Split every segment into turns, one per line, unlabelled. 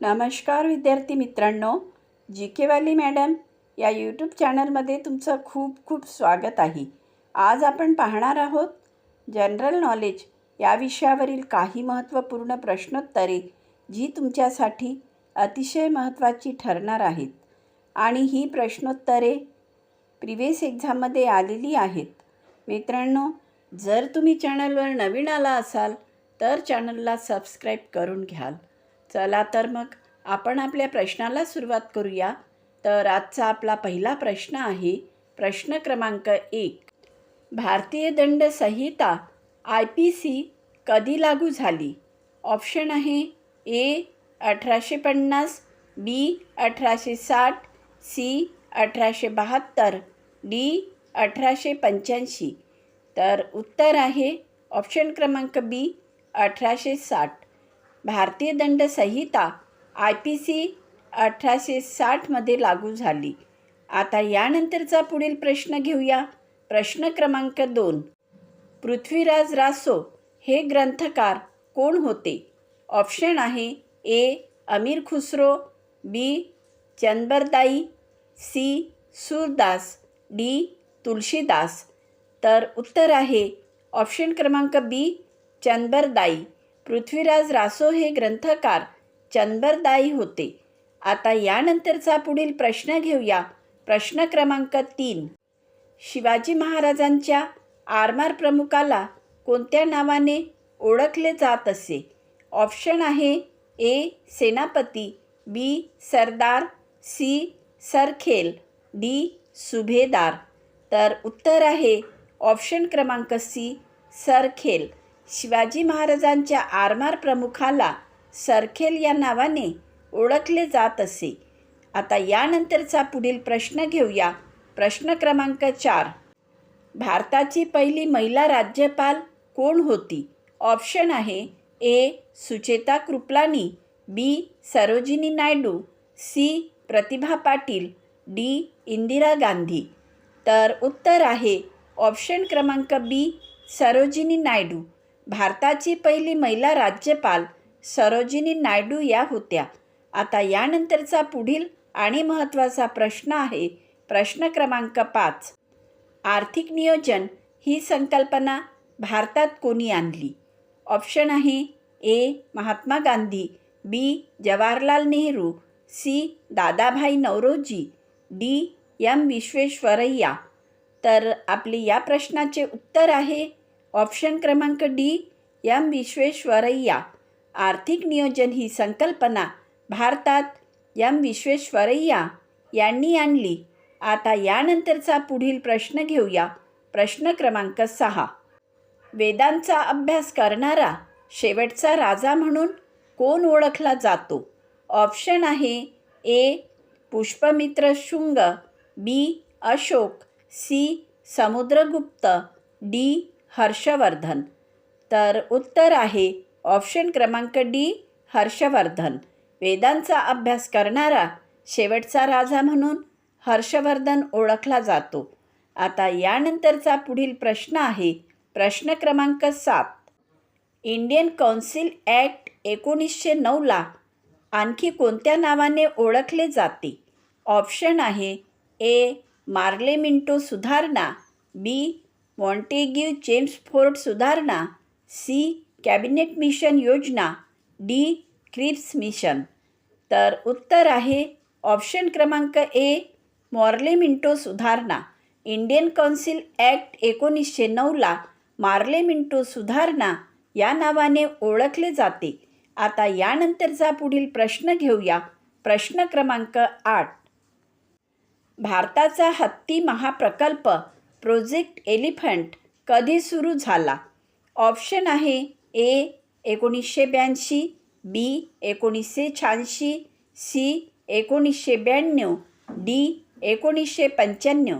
नमस्कार विद्यार्थी मित्रांनो जी के वाली मॅडम या यूट्यूब चॅनलमध्ये तुमचं खूप खूप स्वागत आहे. आज आपण पाहणार आहोत जनरल नॉलेज या विषयावरील काही महत्त्वपूर्ण प्रश्नोत्तरे जी तुमच्यासाठी अतिशय महत्त्वाची ठरणार आहेत. आणि ही प्रश्नोत्तरे प्रिवियस एक्झाममध्ये आलेली आहेत. मित्रांनो जर तुम्ही चॅनलवर नवीन आला असाल तर चॅनलला सबस्क्राईब करून घ्याल. चला तर मग आपण आपल्या प्रश्नाला सुरुवात करूया. तर आजचा आपला पहिला प्रश्न आहे प्रश्न क्रमांक एक. भारतीय दंड संहिता आय पी सी कधी लागू झाली? ऑप्शन आहे ए अठराशे पन्नास बी अठराशे साठ सी अठराशे बहात्तर डी अठराशे पंच्याऐंशी. तर उत्तर आहे ऑप्शन क्रमांक बी अठराशे साठ. भारतीय दंड संहिता आय पी सी अठराशे साठमध्ये लागू झाली. आता यानंतरचा पुढील प्रश्न घेऊया. प्रश्न क्रमांक दोन. पृथ्वीराज रासो हे ग्रंथकार कोण होते? ऑप्शन आहे A. Amir Khusro B. Chandbardai C. Surdas D. Tulsidas. तर उत्तर आहे ऑप्शन क्रमांक बी. चंदबरदाई. पृथ्वीराज रासो हे ग्रंथकार चंदबरदाई होते. आता यानंतरचा पुढील प्रश्न घेऊया. प्रश्न क्रमांक तीन. शिवाजी महाराजांच्या आरमार प्रमुखाला कोणत्या नावाने ओळखले जात असे? ऑप्शन आहे ए. सेनापती बी. सरदार सी. सरखेल डी. सुभेदार. तर उत्तर आहे ऑप्शन क्रमांक सी. सरखेल. शिवाजी महाराजांच्या आरमार प्रमुखाला सरखेल या नावाने ओळखले जात असे. आता यानंतरचा पुढील प्रश्न घेऊया. प्रश्न क्रमांक चार. भारताची पहिली महिला राज्यपाल कोण होती? ऑप्शन आहे A. Sucheta Kripalani B. Sarojini Naidu C. Pratibha Patil D. Indira Gandhi. तर उत्तर आहे ऑप्शन क्रमांक बी. सरोजिनी नायडू. भारताची पहिली महिला राज्यपाल सरोजिनी नायडू या होत्या. आता यानंतरचा पुढील आणि महत्त्वाचा प्रश्न आहे प्रश्न क्रमांक पाच. आर्थिक नियोजन ही संकल्पना भारतात कोणी आणली? ऑप्शन आहे A. Mahatma Gandhi B. Jawaharlal Nehru C. Dadabhai Naoroji D. M. Visvesvaraya तर आपले या प्रश्नाचे उत्तर आहे ऑप्शन क्रमांक डी एम विश्वेश्वरय्या आर्थिक नियोजन ही संकल्पना. भारतात एम विश्वेश्वरय्या यांनी आणली. आता यानंतरचा पुढील प्रश्न घेऊया. प्रश्न क्रमांक सहा. वेदांचा अभ्यास करणारा शेवटचा राजा म्हणून कोण ओळखला जातो? ऑप्शन आहे A Pushpamitra Shunga B Ashok C Samudragupta D Harshvardhan. तर उत्तर आहे ऑप्शन क्रमांक डी हर्षवर्धन. वेदांचा अभ्यास करणारा शेवटचा राजा म्हणून हर्षवर्धन ओळखला जातो. आता यानंतरचा पुढील प्रश्न आहे प्रश्न क्रमांक सात. इंडियन कौन्सिल ॲक्ट एकोणीसशे नऊला आणखी कोणत्या नावाने ओळखले जाते? ऑप्शन आहे ए मार्ले मिंटो सुधारणा बी मॉन्टेग्यू जेम्स फोर्ट सुधारणा सी कॅबिनेट मिशन योजना डी क्रिप्स मिशन. तर उत्तर आहे ऑप्शन क्रमांक ए मॉर्ले मिंटो सुधारणा. इंडियन कौन्सिल ॲक्ट एकोणीसशे नऊला मार्ले मिंटो सुधारणा या नावाने ओळखले जाते. आता यानंतरचा पुढील प्रश्न घेऊया. प्रश्न क्रमांक आठ. भारताचा हत्ती महाप्रकल्प प्रोजेक्ट एलिफंट कधी सुरू झाला? ऑप्शन आहे ए एकोणीसशे ब्याऐंशी बी एकोणीसशे शहाऐंशी सी एकोणीसशे ब्याण्णव डी एकोणीसशे पंच्याण्णव.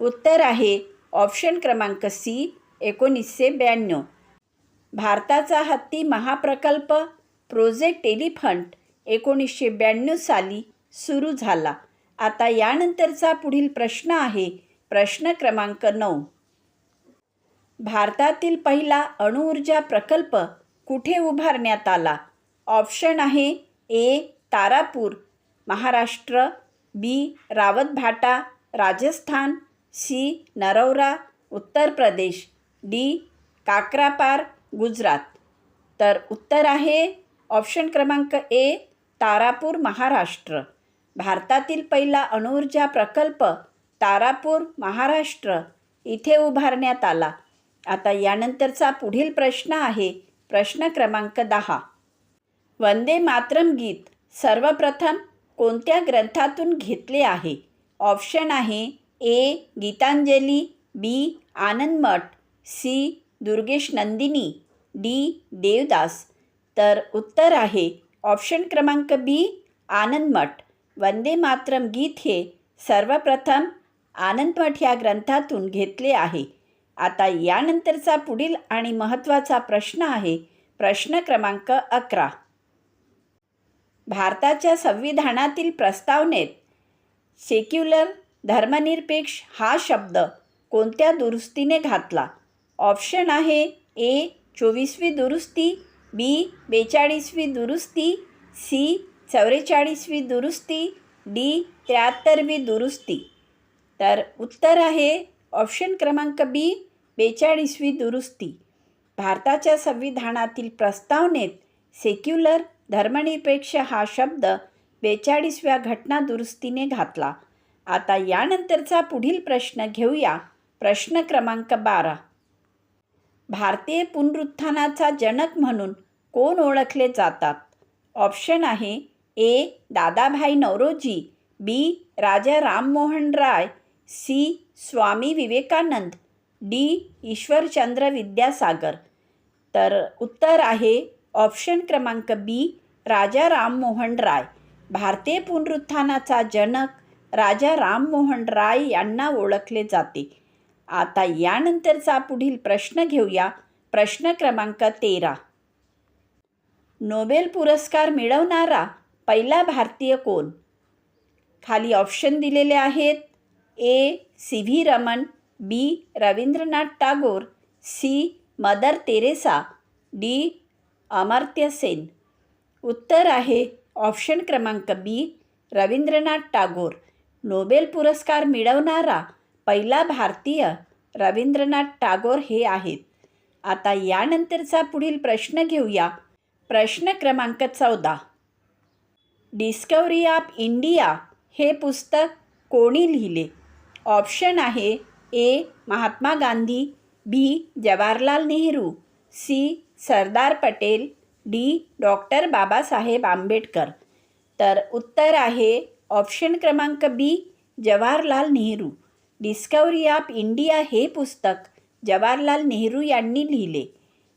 उत्तर आहे ऑप्शन क्रमांक सी एकोणीसशे ब्याण्णव. भारताचा हत्ती महाप्रकल्प प्रोजेक्ट एलिफंट एकोणीसशे ब्याण्णव साली सुरू झाला. आता यानंतरचा पुढील प्रश्न आहे प्रश्न क्रमांक नऊ. भारतातील पहिला अणुऊर्जा प्रकल्प कुठे उभारण्यात आला? ऑप्शन आहे A Tarapur Maharashtra B Rawatbhata Rajasthan C Narora Uttar Pradesh D Kakrapar Gujarat. तर उत्तर आहे ऑप्शन क्रमांक ए तारापूर महाराष्ट्र. भारतातील पहिला अणुऊर्जा प्रकल्प तारापूर महाराष्ट्र इथे उभारण्यात आला. आता यानंतरचा पुढील प्रश्न आहे प्रश्न क्रमांक दहा. वंदे मातरम गीत सर्वप्रथम कोणत्या ग्रंथातून घेतले आहे? ऑप्शन आहे A Gitanjali B Anandmath C Durgesh Nandini D Devdas. तर उत्तर आहे ऑप्शन क्रमांक बी आनंदमठ वंदे मातरम गीत हे सर्वप्रथम आनंदमठ या ग्रंथातून घेतले आहे. आता यानंतरचा पुढील आणि महत्त्वाचा प्रश्न आहे प्रश्न क्रमांक अकरा. भारताच्या संविधानातील प्रस्तावनेत सेक्युलर धर्मनिरपेक्ष हा शब्द कोणत्या दुरुस्तीने घातला? ऑप्शन आहे ए चोवीसवी दुरुस्ती बी बेचाळीसवी दुरुस्ती सी चौवेचाळीसवी दुरुस्ती डी त्र्याहत्तरवी दुरुस्ती. तर उत्तर आहे ऑप्शन क्रमांक बी बेचाळीसवी दुरुस्ती. भारताच्या संविधानातील प्रस्तावनेत सेक्युलर धर्मनिरपेक्ष हा शब्द बेचाळीसव्या घटना दुरुस्तीने घातला. आता यानंतरचा पुढील प्रश्न घेऊया. प्रश्न क्रमांक बारा. भारतीय पुनरुत्थानाचा जनक म्हणून कोण ओळखले जातात? ऑप्शन आहे A Dadabhai Naoroji B Raja Rammohan Roy C. Swami Vivekananda D. Ishwarchandra Vidyasagar. तर उत्तर आहे ऑप्शन क्रमांक बी राजा राममोहन राय. भारतीय पुनरुत्थानाचा जनक राजा राममोहन राय यांना ओळखले जाते. आता यानंतरचा पुढील प्रश्न घेऊया. प्रश्न क्रमांक तेरा. नोबेल पुरस्कार मिळवणारा पहिला भारतीय कोण? खाली ऑप्शन दिलेले आहेत A C V Raman B Rabindranath Tagore C mother Teresa D Amartya Sen. उत्तर आहे ऑप्शन क्रमांक बी रवींद्रनाथ टागोर. नोबेल पुरस्कार मिळवणारा पहिला भारतीय रवींद्रनाथ टागोर हे आहेत. आता यानंतरचा पुढील प्रश्न घेऊया. प्रश्न क्रमांक चौदा. डिस्कवरी ऑफ इंडिया हे पुस्तक कोणी लिहिले? ऑप्शन आहे A Mahatma Gandhi B Jawaharlal Nehru C Sardar Patel D doctor Babasaheb Ambedkar. तर उत्तर आहे ऑप्शन क्रमांक B Jawaharlal Nehru. Discovery of India हे पुस्तक जवाहरलाल नेहरू यांनी लिहिले.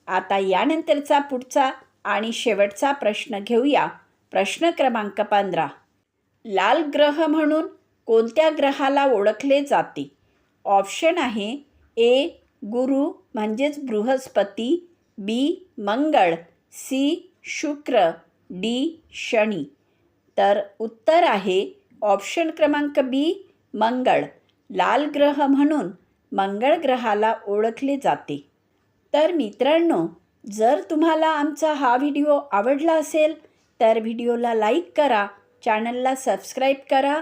आता यानंतरचा पुढचा आणि शेवटचा प्रश्न घेऊया. प्रश्न क्रमांक पंधरा. लाल ग्रह म्हणून कोणत्या ग्रहाला ओळखले जाते? ऑप्शन आहे ए गुरु म्हणजेच Brihaspati B Mangal C Shukra D Shani. तर उत्तर आहे ऑप्शन क्रमांक बी मंगळ. लाल ग्रह म्हणून मंगळ ग्रहाला ओळखले जाते. तर मित्रांनो जर तुम्हाला आमचा हा व्हिडिओ आवडला असेल तर व्हिडिओला लाईक करा चॅनलला सबस्क्राईब करा